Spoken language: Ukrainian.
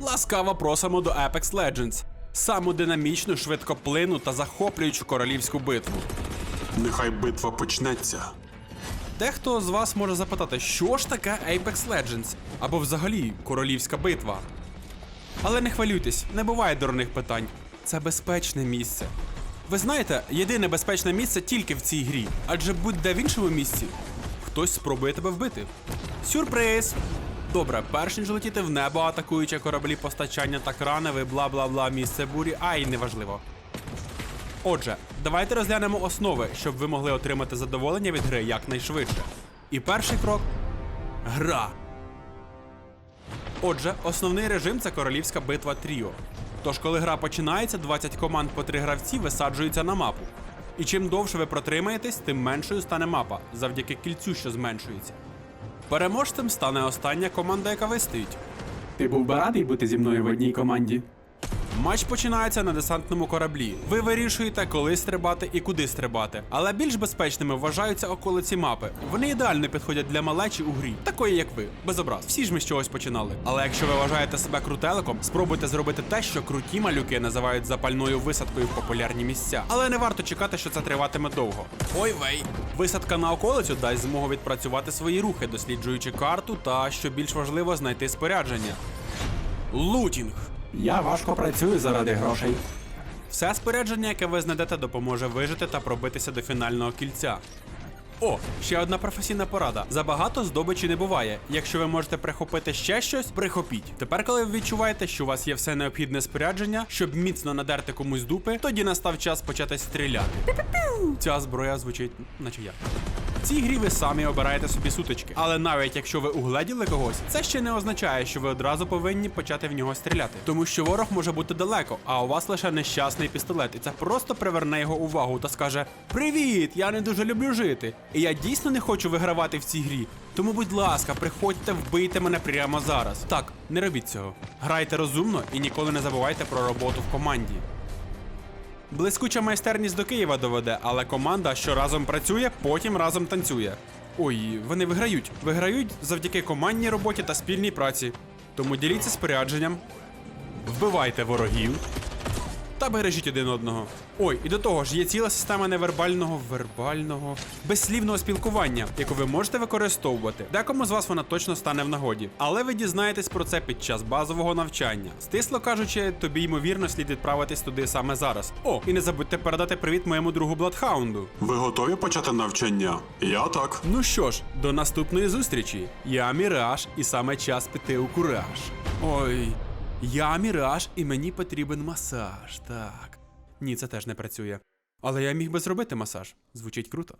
Ласкаво просимо до Apex Legends. Саму динамічну, швидкоплинну та захоплюючу королівську битву. Нехай битва почнеться. Дехто з вас може запитати, що ж таке Apex Legends або взагалі королівська битва. Але не хвилюйтесь, не буває дурних питань. Це безпечне місце. Ви знаєте, єдине безпечне місце тільки в цій грі, адже будь-де в іншому місці хтось спробує тебе вбити. Сюрприз! Добре, перш ніж летіти в небо, атакуючи кораблі постачання та крани, ви бла бла бла місце бурі, ай неважливо. Отже, давайте розглянемо основи, щоб ви могли отримати задоволення від гри якнайшвидше. І перший крок гра. Отже, основний режим це королівська битва Тріо. Тож, коли гра починається, 20 команд по 3 гравці висаджуються на мапу. І чим довше ви протримаєтесь, тим меншою стане мапа, завдяки кільцю, що зменшується. Переможцем стане остання команда, яка вистоїть. Ти був би радий бути зі мною в одній команді? Матч починається на десантному кораблі. Ви вирішуєте, коли стрибати і куди стрибати. Але більш безпечними вважаються околиці мапи. Вони ідеально підходять для малечі у грі, такої як ви, без образ. Всі ж ми з чогось починали. Але якщо ви вважаєте себе крутеликом, спробуйте зробити те, що круті малюки називають запальною висадкою в популярні місця. Але не варто чекати, що це триватиме довго. Ой вей! Висадка на околицю дасть змогу відпрацювати свої рухи, досліджуючи карту та, що більш важливо, знайти спорядження. Лутінг. Я важко працюю заради грошей. Все спорядження, яке ви знайдете, допоможе вижити та пробитися до фінального кільця. О, ще одна професійна порада. Забагато здобичі не буває. Якщо ви можете прихопити ще щось, прихопіть. Тепер, коли ви відчуваєте, що у вас є все необхідне спорядження, щоб міцно надерти комусь дупи, тоді настав час почати стріляти. Ця зброя звучить, наче я. В цій грі ви самі обираєте собі сутички, але навіть якщо ви угледіли когось, це ще не означає, що ви одразу повинні почати в нього стріляти. Тому що ворог може бути далеко, а у вас лише нещасний пістолет, і це просто приверне його увагу та скаже: Привіт! Я не дуже люблю жити. І я дійсно не хочу вигравати в цій грі. Тому, будь ласка, приходьте, вбийте мене прямо зараз. Так, не робіть цього. Грайте розумно і ніколи не забувайте про роботу в команді. Блискуча майстерність до Києва доведе, але команда, що разом працює, потім разом танцює. Ой, вони виграють. Виграють завдяки командній роботі та спільній праці. Тому діліться спорядженням, вбивайте ворогів та бережіть один одного. Ой, і до того ж, є ціла система невербального вербального безслівного спілкування, яку ви можете використовувати. Декому з вас вона точно стане в нагоді. Але ви дізнаєтесь про це під час базового навчання. Стисло кажучи, тобі ймовірно слід відправитись туди саме зараз. О, і не забудьте передати привіт моєму другу Бладхаунду. Ви готові почати навчання? Я так. Ну що ж, до наступної зустрічі. Я Міраж, і саме час піти у кураж. Ой, я Міраж, і мені потрібен масаж. Так. Ні, це теж не працює. Але я міг би зробити масаж. Звучить круто.